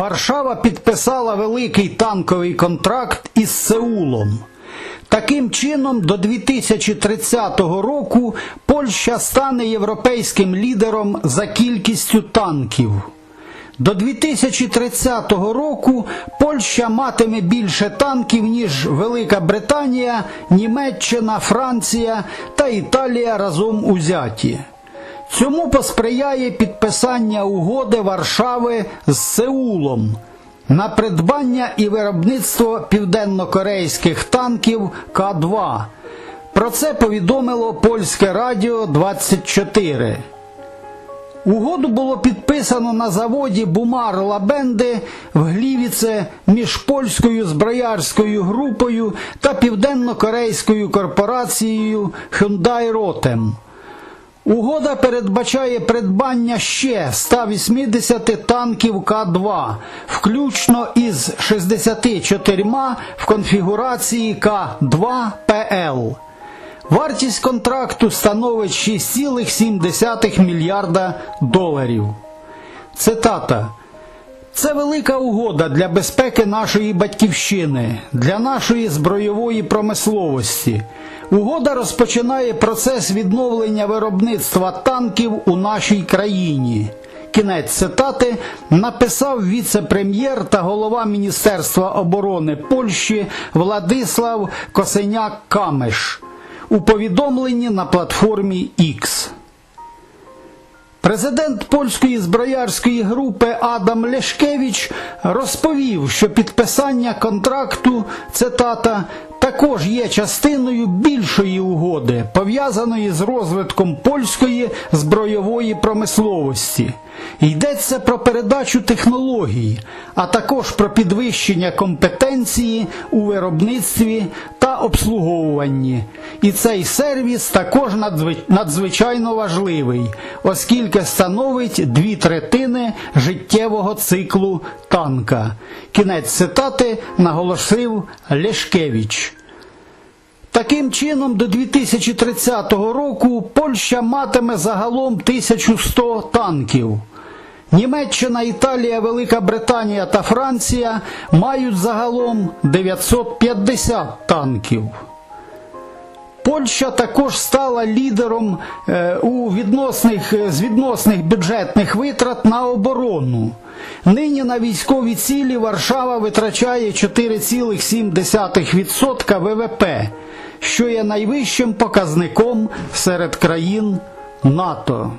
Варшава підписала великий танковий контракт із Сеулом. Таким чином, до 2030 року Польща стане європейським лідером за кількістю танків. До 2030 року Польща матиме більше танків, ніж Велика Британія, Німеччина, Франція та Італія разом узяті. Цьому посприяє підписання угоди Варшави з Сеулом на придбання і виробництво південнокорейських танків К-2. Про це повідомило Польське Радіо 24. Угоду було підписано на заводі Бумар Лабенди в Глівіце між польською зброярською групою та південно-корейською корпорацією Hyundai Rotem. Угода передбачає придбання ще 180 танків К-2, включно із 64 в конфігурації К-2ПЛ. Вартість контракту становить 6,7 мільярда доларів. Цитата. Це велика угода для безпеки нашої батьківщини, для нашої збройової промисловості. Угода розпочинає процес відновлення виробництва танків у нашій країні. Кінець цитати написав віце-прем'єр та голова Міністерства оборони Польщі Владислав Косеняк Камеш у повідомленні на платформі X. Президент польської зброярської групи Адам Лешкевич розповів, що підписання контракту цитата також є частиною більшої угоди, пов'язаної з розвитком польської збройової промисловості. Йдеться про передачу технологій, а також про підвищення компетенції у виробництві та обслуговуванні. І цей сервіс також надзвичайно важливий, оскільки становить дві третини життєвого циклу танка. Кінець цитати наголосив Лешкевич. Таким чином, до 2030 року Польща матиме загалом 1100 танків. Німеччина, Італія, Велика Британія та Франція мають загалом 950 танків. Польща також стала лідером е, у відносних, з відносних бюджетних витрат на оборону. Нині на військові цілі Варшава витрачає 4,7% ВВП, що є найвищим показником серед країн НАТО.